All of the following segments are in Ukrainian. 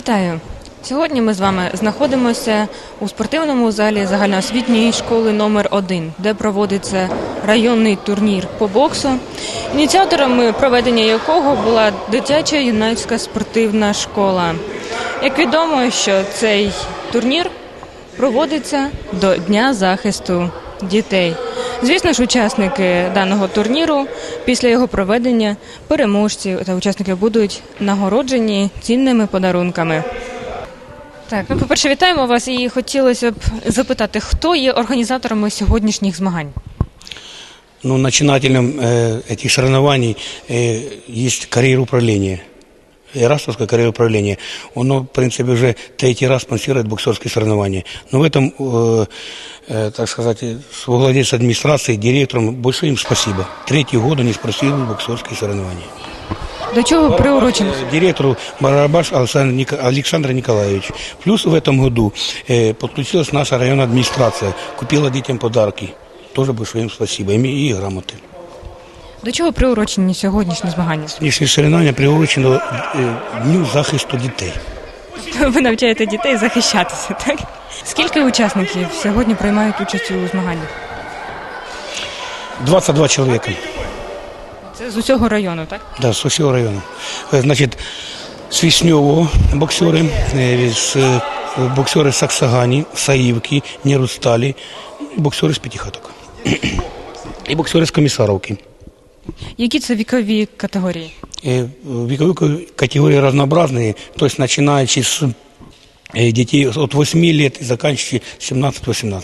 Вітаю! Сьогодні ми з вами знаходимося у спортивному залі загальноосвітньої школи номер 1 де проводиться районний турнір по боксу, ініціаторами проведення якого була дитяча юнацька спортивна школа. Як відомо, що цей турнір проводиться до Дня захисту дітей. Звісно ж, учасники даного турніру після його проведення переможці та учасники будуть нагороджені цінними подарунками. Так, ну, по-перше, вітаємо вас і хотілося б запитати, хто є організаторами сьогоднішніх змагань? Ну, начинателем э, этих соревнований э, есть карьер управления. Ирастовское карьер управления. Оно, в принципе, уже третий раз спонсирует боксерские соревнования. Но в этом, э, э, так сказать, э, с владельцем администрации, директором, большое им спасибо. Третий год они спонсируют боксерские соревнования. До чого приурочено? Э, Директору Барабаш Александр, Ника- Александр Николаевич. Плюс в этом году э, подключилась наша районная администрация, купила детям подарки. Тоже большое им спасибо. И, и грамоты. До чого приурочені сьогоднішні змагання? Сьогоднішнє соревновання приурочено е, Дню захисту дітей. Ви навчаєте дітей захищатися, так? Скільки учасників сьогодні приймають участь у змаганнях? 22 чоловіка, Це з усього району, так? да, з усього району. Е, Значить, з Вісньового боксери, з е, боксери з Саксагані, Саївки, Нерусталі, боксери з П'ятихаток. І боксери з Комісаровки. Які це вікові категорії? Э, Вековые категории разнообразные, то есть начинаючи с э, детей от 8 лет и заканчивая 17-18.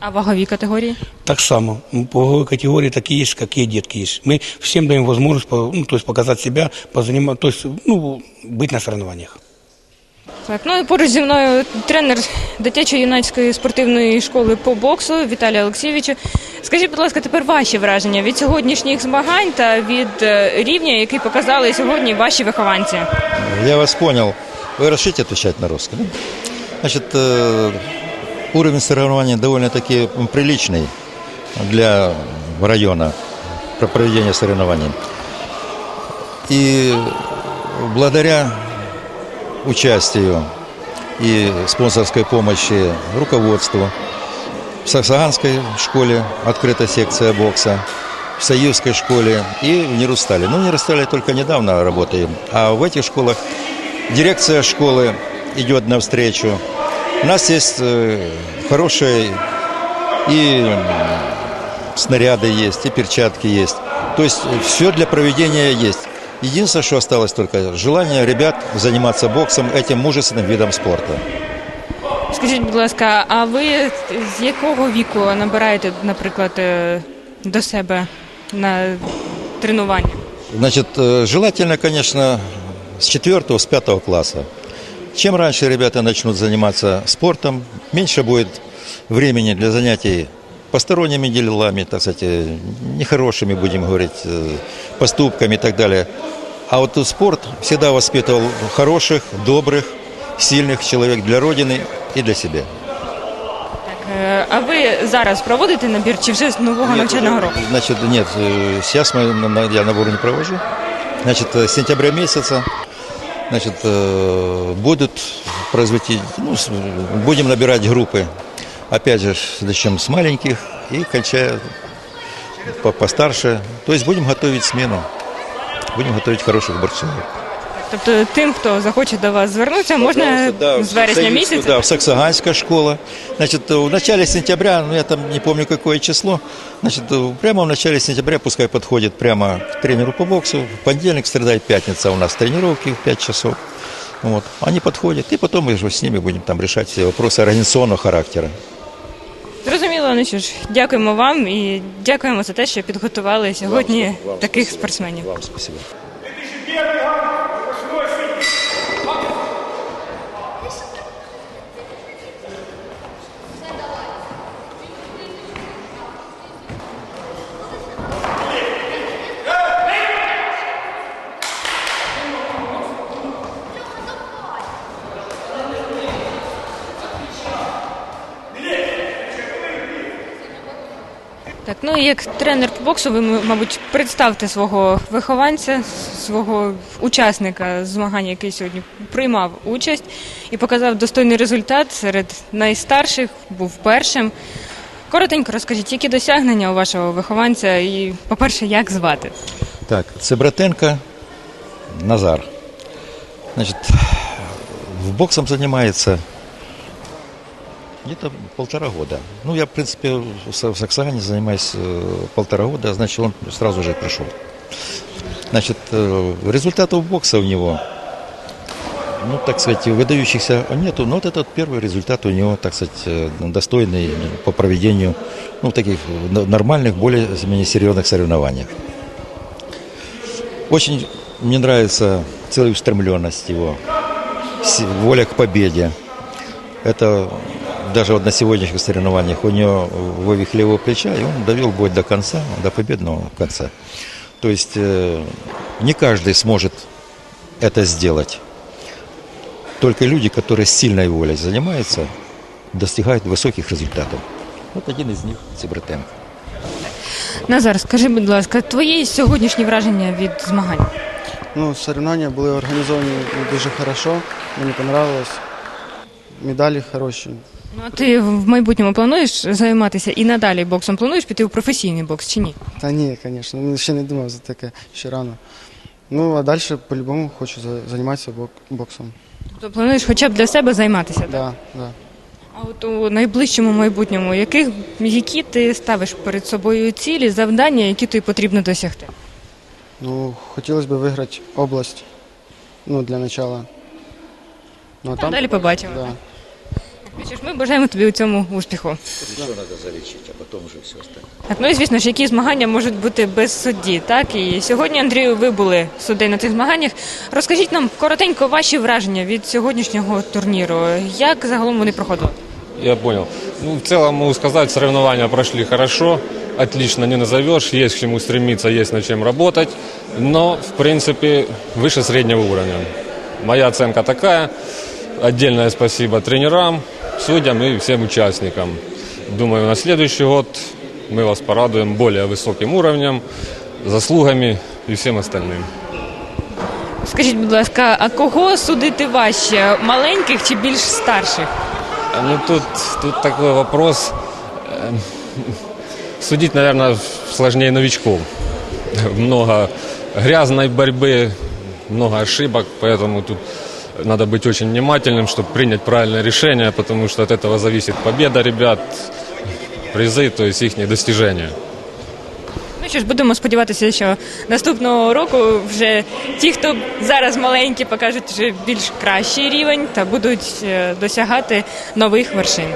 А вагові категорії? Так само, м, по ваговой категории такие есть, какие детки есть. Мы всем даем возможность по- ну, то есть показать себя, позаниматься, то есть ну, быть на соревнованиях. Так, ну і поруч зі мною тренер дитячо-юнацької спортивної школи по боксу Віталій Олексійович. Скажіть, будь ласка, тепер ваші враження від сьогоднішніх змагань та від е, рівня, який показали сьогодні ваші вихованці. Я вас понял. Вы разрешите отвечать на русский? да? Значит, э, уровень соревнований довольно-таки приличный для района про проведение соревнований. И благодаря участию и спонсорской помощи руководству в Саксаганской школе открыта секция бокса, в Союзской школе и в Нерустале. Ну, в Нерустале только недавно работаем, а в этих школах дирекция школы идет навстречу. У нас есть э, хорошие и снаряды есть, и перчатки есть. То есть все для проведения есть. Единственное, что осталось только желание ребят заниматься боксом, этим мужественным видом спорта. Скажіть, будь ласка, а ви з якого віку набираєте, наприклад, е, до себе на тренування? Значит, э, желательно, конечно, с четвертого, с пятого класса. Чем раньше ребята начнут заниматься спортом, меньше будет времени для занятий посторонними делами, так сказать, э, нехорошими, будем говорить, э, поступками и так далее. А вот спорт всегда воспитывал хороших, добрых, сильных человек для Родины и для себя. Так, е, а ви зараз проводите набір чи вже з нового навчального року? Значит, нет, э, сейчас мы, на- на- я набор не провожу. Значит, э, с сентября месяца значит, э, будут производить, ну, с- будем набирать группы. Опять же, начнем с маленьких и кончая по- постарше. То есть будем готовить смену. Будем готовить хороших борцов. Тобто тим, хто захоче до вас звернутися, можна Да, з вересня місяця? Да, в Саксаганская школа. Значит, в начале сентября, ну я там не помню какое число, значит, прямо в начале сентября пускай подходит прямо к тренеру по боксу. В понедельник, среда и пятница у нас тренировки в 5 часов. Вот. Они подходят, и потом мы уже с ними будем там решать все вопросы организационного характера. Ну що ж, дякуємо вам і дякуємо за те, що підготували сьогодні таких спортсменів. Вам спасибо. Так, ну як тренер по боксу, ви, мабуть, представте свого вихованця, свого учасника змагань, який сьогодні приймав участь і показав достойний результат серед найстарших, був першим. Коротенько розкажіть, які досягнення у вашого вихованця і, по-перше, як звати? Так, Цебратенко Назар. Значит, в боксом занимается где-то полтора года. Ну, я, в принципе, в Са- в Саксагане занимаюсь э, полтора года, значит, он сразу же пришел. Значит, э, результатов бокса у него, ну, так сказать, выдающихся нету, но вот этот первый результат у него, так сказать, э, достойный по проведению, ну, таких нормальных, более-менее серьезных соревнованиях. Очень мне нравится целеустремленность его, с- воля к победе. Это даже вот на сегодняшних соревнованиях у него вывих левого плеча, и он довел бой до конца, до победного конца. То есть э, не каждый сможет это сделать. Только люди, которые с сильной волей занимаются, достигают высоких результатов. Вот один из них Цибратенко. Назар, скажи, будь ласка, твої сьогоднішні враження від змагань? Ну, соревнования были организованы ну, дуже хорошо, мені понравилось. Медалі хороші. Ну, а ти в майбутньому плануєш займатися і надалі боксом? Плануєш піти у професійний бокс чи ні? Та ні, звісно, ну, ще не думав за таке, ще рано. Ну, а далі по-любому хочу за- займатися бок- боксом. Тобто плануєш хоча б для себе займатися? так? Да, да. А от у найближчому майбутньому, яких, які ти ставиш перед собою цілі, завдання, які тобі потрібно досягти? Ну, хотілося б виграти область, ну, для начала. Ну, а Там далі побачимо. Да. Що ж, ми бажаємо тобі у цьому успіху. Еще надо залечить, а потом уже все остальное. Так, ну і звісно ж, які змагання можуть бути без судді, так? І сьогодні, Андрію, ви були суддею на цих змаганнях. Розкажіть нам коротенько ваші враження від сьогоднішнього турніру. Як загалом вони проходили? Я понял. Ну, в целом могу сказать, соревнования прошли хорошо, отлично не назовешь, есть к чему стремиться, есть над чем работать, но, в принципе, выше среднего уровня. Моя оценка такая. Отдельное спасибо тренерам, судьям и всем участникам. Думаю, на следующий год мы вас порадуем более высоким уровнем, заслугами и всем остальным. Скажіть, будь ласка, а кого судити важче? Маленьких чи більш старших? Ну, тут, тут такой вопрос. Эм, Судить, наверное, сложнее новичков. Много грязной борьбы, много ошибок, поэтому тут надо быть очень внимательным, чтобы принять правильное решение, потому что от этого зависит победа ребят, призы, то есть их достижения. Ну що ж, будемо сподіватися, що наступного року вже ті, хто зараз маленькі, покажуть вже більш кращий рівень та будуть е, досягати нових вершин.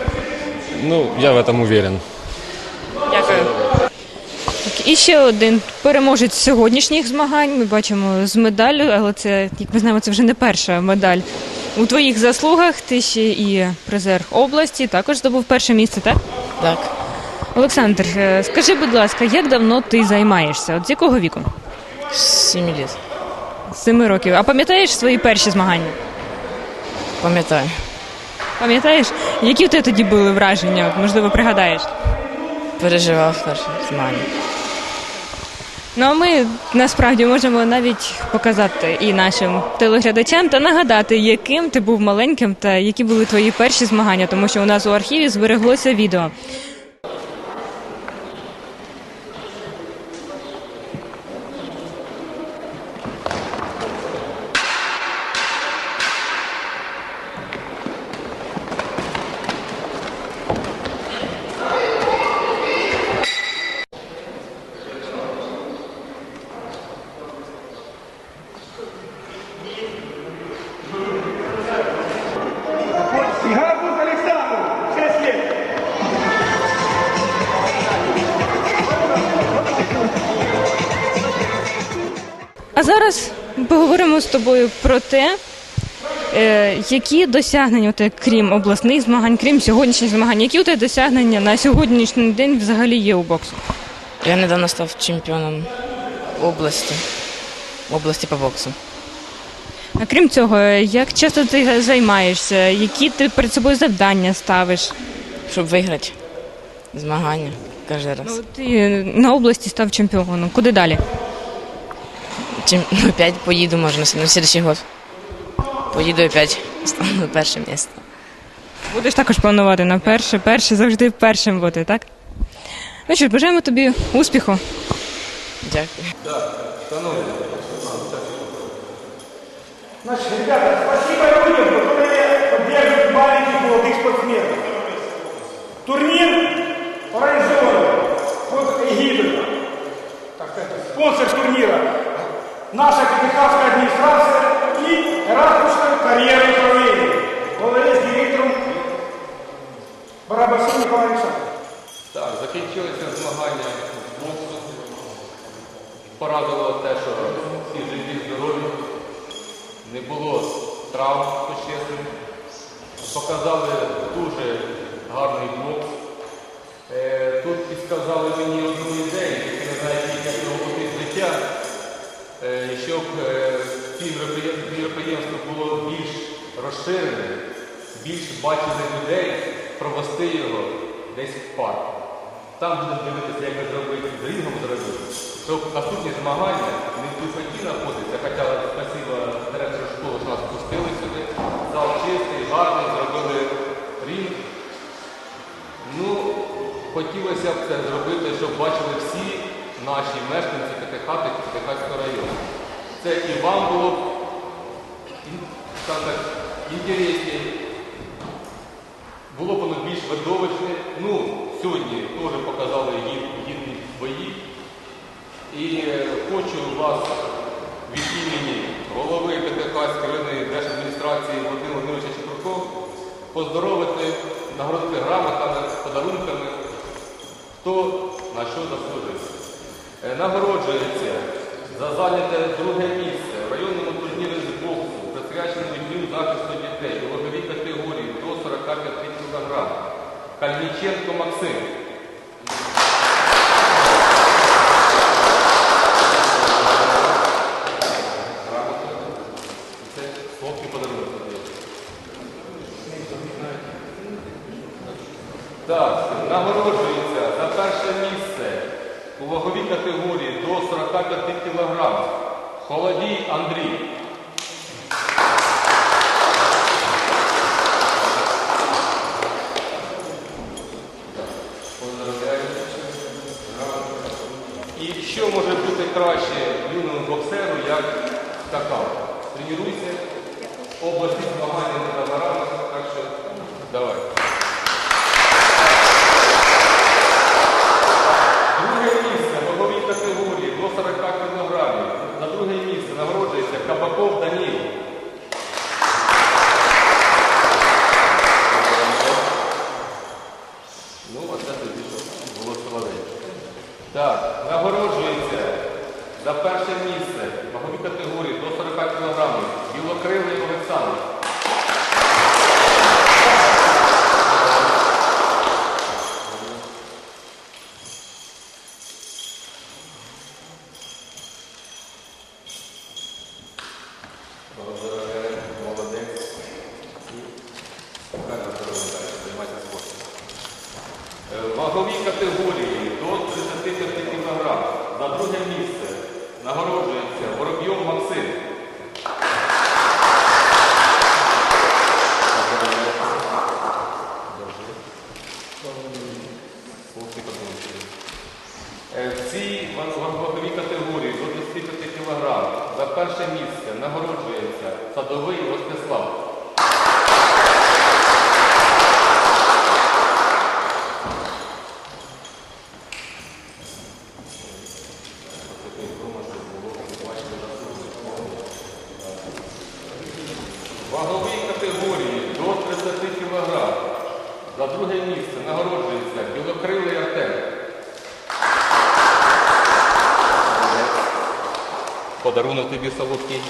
Ну, я в этом уверен. І ще один переможець сьогоднішніх змагань. Ми бачимо з медаллю, але це, як ми знаємо, це вже не перша медаль. У твоїх заслугах ти ще і призер області, також здобув перше місце, так? Так, Олександр, е, скажи, будь ласка, як давно ти займаєшся? От з якого віку? 7 лет. З семи років. А пам'ятаєш свої перші змагання? Пам'ятаю. Пам'ятаєш, які в тебе тоді були враження? От, можливо, пригадаєш? Переживав перше змагання. Ну а ми насправді можемо навіть показати і нашим телеглядачам та нагадати, яким ти був маленьким та які були твої перші змагання, тому що у нас у архіві збереглося відео. Тобою про те, е, які досягнення у крім обласних змагань, крім сьогоднішніх змагань, які у тебе досягнення на сьогоднішній день взагалі є у боксу? Я недавно став чемпіоном області. Області по боксу. А крім цього, як часто ти займаєшся, які ти перед собою завдання ставиш? Щоб виграти змагання. каждый раз. Ну, ти на області став чемпіоном. Куди далі? Чем, ну, опять поеду, можно, на следующий год. Поеду опять, стану на перше місце. Будеш також планувати на перше, перше завжди першим бути, так? Ну що ж, бажаємо тобі успіху. Дякую. Значит, ребята, спасибо людям, которые поддерживают маленьких молодых спортсменов. Турнир организован под эгидой, так сказать, спонсор турнира, наша Капитанская администрация и Ратушка карьеры управления. Голове с директором Барабасу Николаем Так, закінчилися змагання з боксу. Порадувало те, що всі живі, здорові, не було травм существенних. Показали дуже гарний бокс. Е, Тут підказали мені одну ідею, яку не знаю, як його життя, щоб е, ці мероприєм- було більш розширене, більш бачили людей, провести його десь в парку. Там будемо дивитися, як це зробити, з рінгом зробити, щоб наступні змагання не в духоті знаходиться, хоча спасибо директору школи, що нас пустили сюди. Зал чистий, гарний, зробили рінг. Ну, хотілося б це зробити, щоб бачили всі наші мешканці П'ятихати П'ятихатського району. Це і вам було б ін- інтересніше, було б воно більш видовищне. Ну, сьогодні теж показали гід- гідні бої. І е, хочу вас від імені голови П'ятихатської районної держадміністрації Володимира Володимировича Чепурко поздоровити, нагородити грамотами, подарунками, хто на що заслужив. Нагороджується за зайняте друге місце в районному турнірі з боксу, присвяченому дню захисту дітей у ваговій категорії до 45 кг. Кальніченко Максим. Це хлопці подарунок. Так, нагороджується за перше місце у ваговій категорії до 45 кг. Холодій Андрій. Поздравляю. І що може бути краще юному боксеру, як скакав? Тренуйся. Обласні змагання не за так що давай. Друге місце в ваговій категорії до 40 кг. За друге місце нагороджується Кабаков Даніл. Ну, оце тобі що було соловейко. Так, нагороджується за перше місце в ваговій категорії до 40 кг. білокрилий Олександр. Поздравляю, молодець. І правильно здоров'я далі, займайся спортом. Е, В ваговій категорії до 35 кг за друге місце нагороджується Воробйов Максим. Хлопці, подумайте. Е, В цій ва- ваговій категорії до 25 кг за перше місце нагороджується Садовий Ростислав. Ваговій категорії до 30 кг за друге місце нагороджується Білокрилий Артем. Подарунок тобі солодкий.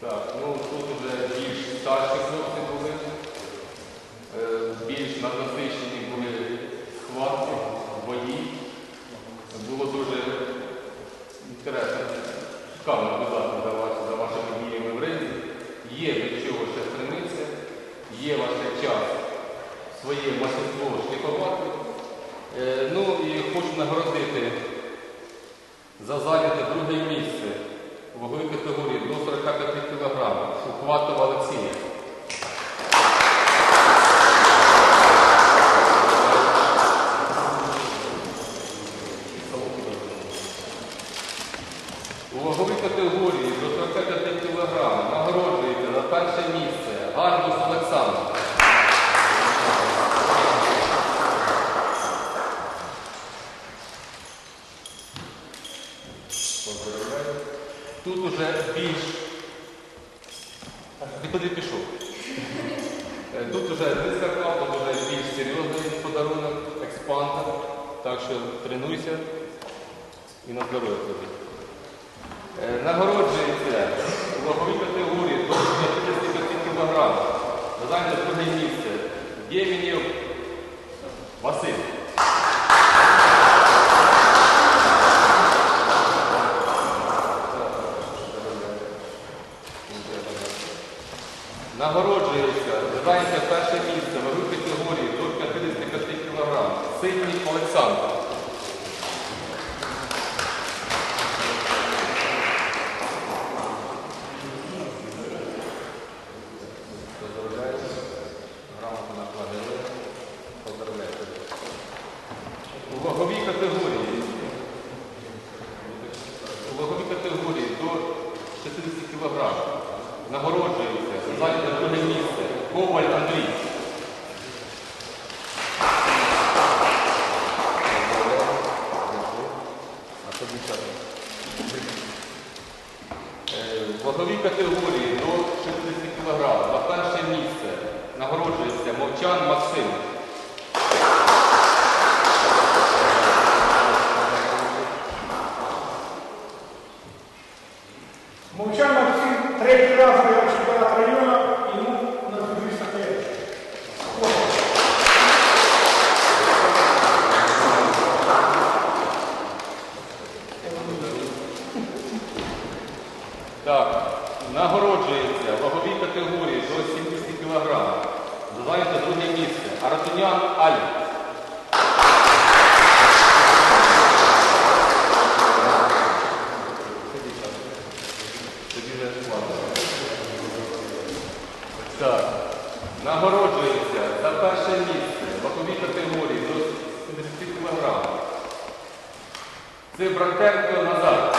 Так, ну тут вже більш старші хлопці були, е, більш насичені були схватки, бої. Було дуже інтересно, цікаво наблюдати за, вас, за вашими діями в ринку. Є до чого ще стремитися, є ваш час своє мастерство шліфувати. Е, ну і хочу нагородити за 45 кг Шухватова Олексія. особи. Е, нагороджується у категорії до 55 кілограмів, Зайняв друге місце. Євінів Василь. Так. Нагороджується за перше місце вагові категорії до 70 кг. Це Брахтенко Назар.